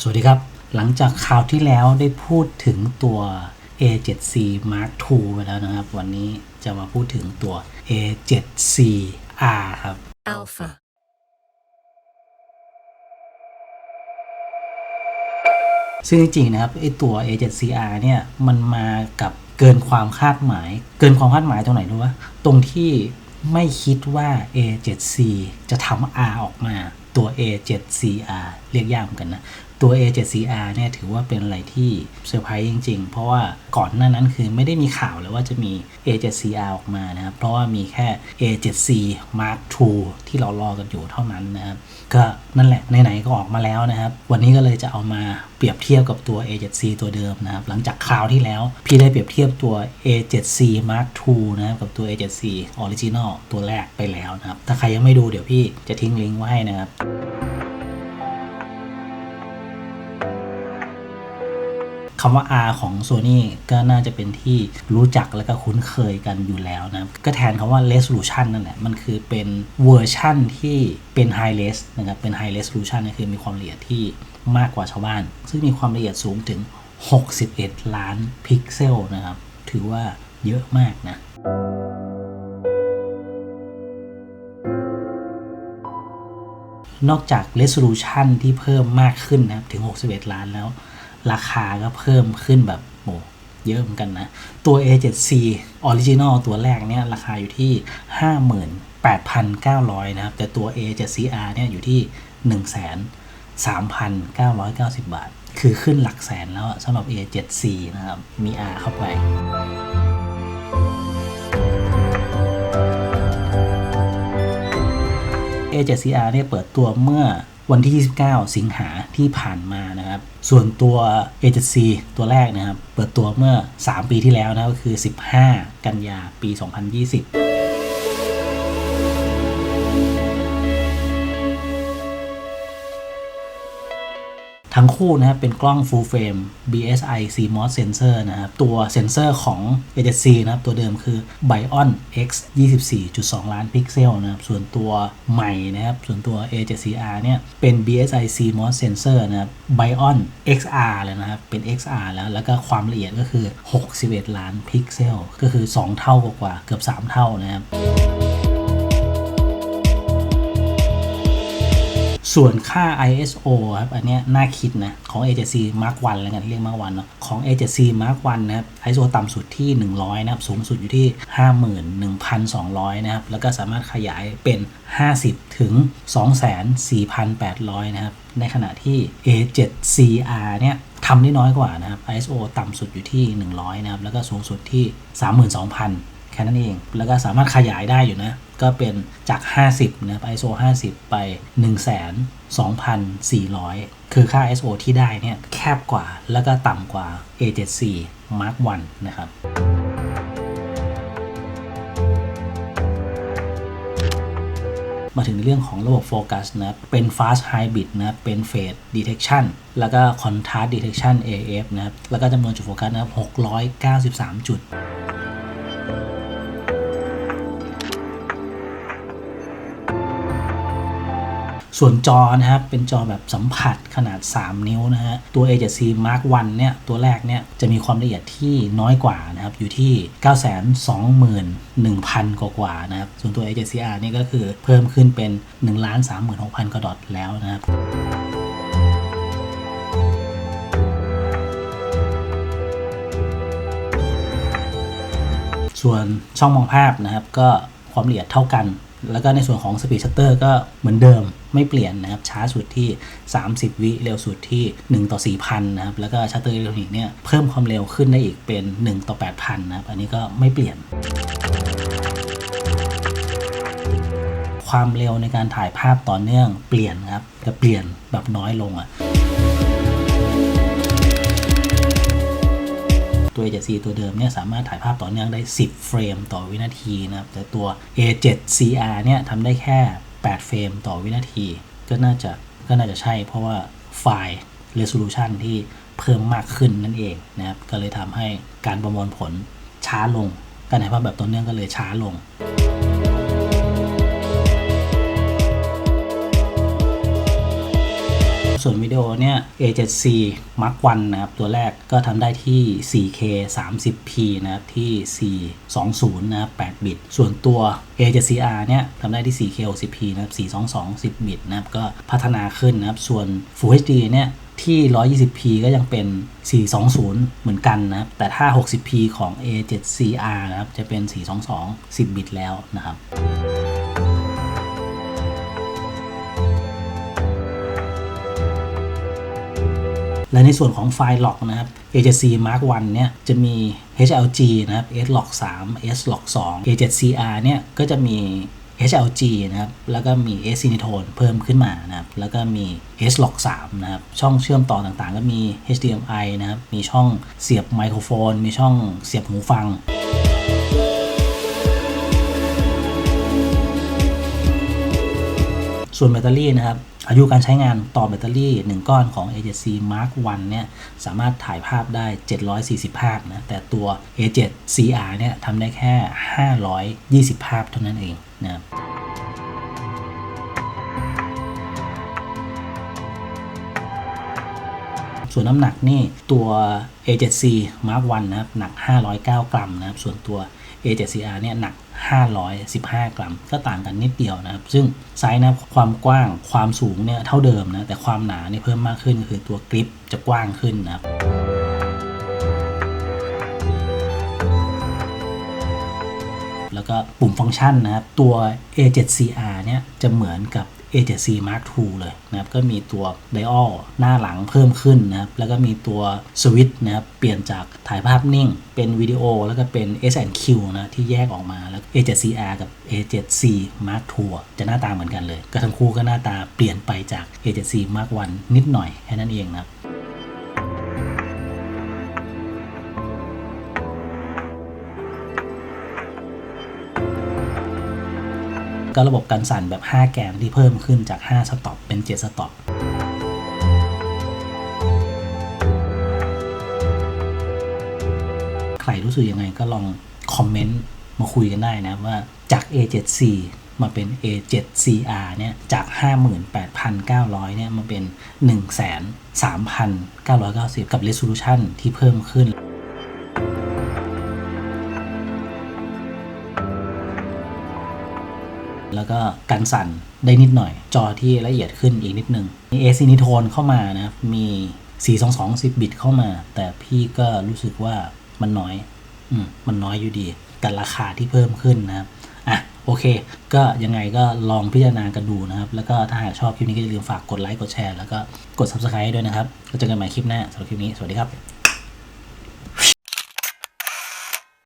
สวัสดีครับ หลังจากข่าวที่แล้วได้พูดถึงตัว A7C Mark II ไปแล้วนะครับ วันนี้จะมาพูดถึงตัว A7C-R ครับ Alpha. ซึ่งจริงๆนะครับไอตัว A7CR เนี่ยมันมากับเกินความคาดหมาย เกินความคาดหมายตรงไหนรู้ปะตรงที่ไม่คิดว่า A7C จะทำ R ออกมา ตัว A7CR เรียกยากเหมือนกันนะ ตัว A7CR เนี่ยถือว่าเป็นอะไรที่เซอร์ไพรส์จริง ๆ เพราะว่าก่อนหน้านั้นคือไม่ได้มีข่าวเลยว่าจะมี A7CR ออกมานะครับ เพราะว่ามีแค่ A7C Mark II ที่เรารอกันอยู่เท่านั้นนะครับ ก็นั่นแหละไหนๆก็ออกมาแล้วนะครับ วันนี้ก็เลยจะเอามาเปรียบเทียบกับตัว A7C ตัวเดิมนะครับ หลังจากคราวที่แล้ว พี่ได้เปรียบเทียบตัว A7C Mark II นะครับกับตัว A7C Original ตัวแรกไปแล้วนะครับ ถ้าใครยังไม่ดูเดี๋ยวพี่จะทิ้งลิงก์ไว้ให้นะครับ คำว่า R ของ Sony ก็น่าจะเป็นที่รู้จักและก็คุ้นเคยกันอยู่แล้วนะ ก็แทนคำว่า resolution นั่นแหละ มันคือเป็นเวอร์ชั่นที่เป็น high res นะครับ เป็น high resolution ก็คือมีความละเอียดที่มากกว่าชาวบ้าน ซึ่งมีความละเอียดสูงถึง 61 ล้านพิกเซลนะครับ ถือว่าเยอะมากนะนอกจาก resolution ที่เพิ่มมากขึ้นนะครับ ถึง 61 ล้านแล้ว ราคาก็เพิ่มขึ้นแบบโอ้เยอะเหมือนกันนะ ตัว A7C Original ตัวแรกเนี่ยราคาอยู่ที่ 58,900 นะครับ แต่ตัว A7CR เนี่ยอยู่ที่1,3,990 บาท คือขึ้นหลักแสนแล้วสำหรับ A7C นะครับ มี R เข้าไป A7CR เนี่ยเปิดตัวเมื่อ วันที่ 29 สิงหาที่ผ่านมานะครับ ส่วนตัว A7C ตัวแรกนะครับ เปิดตัวเมื่อ 3 ปีที่แล้วนะก็คือ 15 กันยาปี 2020 ทั้งคู่นะครับเป็นกล้อง full frame BSI CMOS sensor นะครับ ตัวเซนเซอร์ของ A7C นะครับ ตัวเดิมคือ Bion X 24.2 ล้านพิกเซลนะครับ ส่วนตัวใหม่นะครับ ส่วนตัว A7CR เนี่ย เป็น BSI CMOS sensor นะครับ Bion XR เลยนะครับ เป็น XR แล้ว แล้วก็ความละเอียดก็คือ 61 ล้านพิกเซล ก็คือ 2 เท่ากว่าเกือบ 3 เท่านะครับ ส่วนค่า ISO ครับ อันนี้น่าคิดนะ ของ A7C Mark 1แล้วกันเรียก Mark 1เนาะ ของ A7C Mark 1นะครับ ISO ต่ำสุดที่ 100 นะครับ สูงสุดอยู่ที่ 51,200 นะครับ แล้วก็สามารถขยายเป็น 50 ถึง 24,800 นะครับ ในขณะที่ A7CR เนี่ยทำได้น้อยกว่านะครับ ISO ต่ำสุดอยู่ที่ 100 นะครับ แล้วก็สูงสุดที่ 32,000 แค่นั้นเอง แล้วก็สามารถขยายได้อยู่นะ ก็เป็นจาก 50นะครับ ISO 50 ไป1,2400 คือค่า ISO ที่ได้เนี่ยแคบกว่าแล้วก็ต่ำกว่า A7C Mark 1นะครับมาถึงในเรื่องของระบบโฟกัสนะ เป็น fast hybrid นะ เป็น phase detection แล้วก็ contrast detection AF นะครับ แล้วก็จำนวนจุดโฟกัสนะครับ693 จุด ส่วนจอนะครับเป็นจอแบบสัมผัสขนาด 3 นิ้วนะฮะตัว A7C Mark 1เนี่ยตัวแรกเนี่ยจะมีความละเอียดที่น้อยกว่านะครับอยู่ที่ 921,000 กว่ากว่านะครับส่วนตัว A7CR นี่ก็คือเพิ่มขึ้นเป็น 136,000 กว่าดอทแล้วนะครับส่วนช่องมองภาพนะครับก็ความละเอียดเท่ากัน แล้วก็ในส่วนของ Speed Shutter ก็เหมือนเดิมไม่เปลี่ยนนะครับ ช้าสุดที่ 30 วิเร็วสุดที่ 1 ต่อ 4,000 นะครับ แล้วก็ชัตเตอร์อิเล็กทรอนิกส์เนี่ยเพิ่มความเร็วขึ้นได้อีกเป็น 1 ต่อ 8,000 นะครับ อันนี้ก็ไม่เปลี่ยนความเร็วในการถ่ายภาพต่อเนื่องเปลี่ยนครับแต่เปลี่ยนแบบน้อยลงอะ ตัว A7C ตัวเดิมเนี่ยสามารถถ่ายภาพต่อเนื่องได้ 10 เฟรมต่อวินาทีนะครับ แต่ตัว A7CR เนี่ยทำได้แค่ 8 เฟรมต่อวินาที ก็น่าจะก็น่าจะใช่เพราะว่าไฟล์ resolution ที่เพิ่มมากขึ้นนั่นเองนะครับ ก็เลยทำให้การประมวลผลช้าลง การถ่ายภาพแบบต่อเนื่องก็เลยช้าลง ส่วนวิดีโอเนี่ย A7C Mark 1นะครับ ตัวแรกก็ทำได้ที่ 4K 30p นะครับ ที่ 420 นะครับ 8 บิต ส่วนตัว A7CR เนี่ยทำได้ที่ 4K 60p นะครับ 422 10 บิตนะครับ ก็พัฒนาขึ้นนะครับ ส่วน Full HD เนี่ยที่ 120p ก็ยังเป็น 420 เหมือนกันนะครับ แต่ถ้า 60p ของ A7CR นะครับ จะเป็น 422 10 บิตแล้วนะครับ และในส่วนของไฟล์ล็อกนะครับ A7C Mark 1เนี่ยจะมี HLG นะครับ S-Log 3 S-Log 2 A7CR เนี่ยก็จะมี HLG นะครับ แล้วก็มี S Cinetone เพิ่มขึ้นมานะครับ แล้วก็มี S-Log 3นะครับ ช่องเชื่อมต่อต่างๆ ก็มี HDMI นะครับ มีช่องเสียบไมโครโฟน มีช่องเสียบหูฟังส่วนแบตเตอรี่นะครับ อายุการใช้งานต่อแบตเตอรี่ 1 ก้อนของ A7C Mark 1เนี่ยสามารถถ่ายภาพได้ 740 ภาพนะ แต่ตัว A7CR เนี่ยทำได้แค่ 520 ภาพเท่านั้นเองนะครับ ส่วนน้ำหนักนี่ตัว A7C Mark 1นะครับหนัก 509 กรัมนะครับส่วนตัว A7CR เนี่ยหนัก 515 กรัม ก็ต่างกันนิดเดียวนะครับ ซึ่งไซส์นะครับความกว้างความสูงเนี่ยเท่าเดิมนะแต่ความหนาเนี่ยเพิ่มมากขึ้นก็คือตัวกริปจะกว้างขึ้นนะครับแล้วก็ปุ่มฟังก์ชันนะครับ ตัว A7CR เนี่ยจะเหมือนกับ A7C Mark II เลยนะครับก็มีตัวไดออลหน้าหลังเพิ่มขึ้นนะครับแล้วก็มีตัวสวิตช์นะครับเปลี่ยนจากถ่ายภาพนิ่ง เป็นวิดีโอแล้วก็เป็น S&Q นะที่แยกออกมาแล้ว A7CR กับ A7C Mark II จะหน้าตาเหมือนกันเลย ก็ทั้งคู่ก็หน้าตาเปลี่ยนไปจาก A7C Mark I นิดหน่อยแค่นั้นเองนะครับ ก็ระบบการสั่นแบบ 5 แกนที่เพิ่มขึ้นจาก 5 สต็อปเป็น 7 สต็อปใครรู้สึกยังไงก็ลองคอมเมนต์มาคุยกันได้นะว่าจาก A7C มาเป็น A7CR เนี่ยจาก 58,900 เนี่ยมาเป็น 1,3,990 กับ Resolution ที่เพิ่มขึ้น แล้วก็การสั่นได้นิดหน่อย จอที่ละเอียดขึ้นอีกนิดนึงมีเอซินิโทนเข้ามานะครับมี 422 10 บิตเข้ามา แต่พี่ก็รู้สึกว่ามันน้อยอืมมันน้อยอยู่ดีกับราคาที่เพิ่มขึ้นนะครับอะโอเค ก็ยังไงก็ลองพิจารณากันดูนะครับ แล้วก็ถ้าหากชอบคลิปนี้ก็อย่าลืมฝากกดไลค์กดแชร์แล้วก็กด subscribe ด้วยนะครับ ก็เจอกันใหม่คลิปหน้าสำหรับคลิปนี้ สวัสดีครับ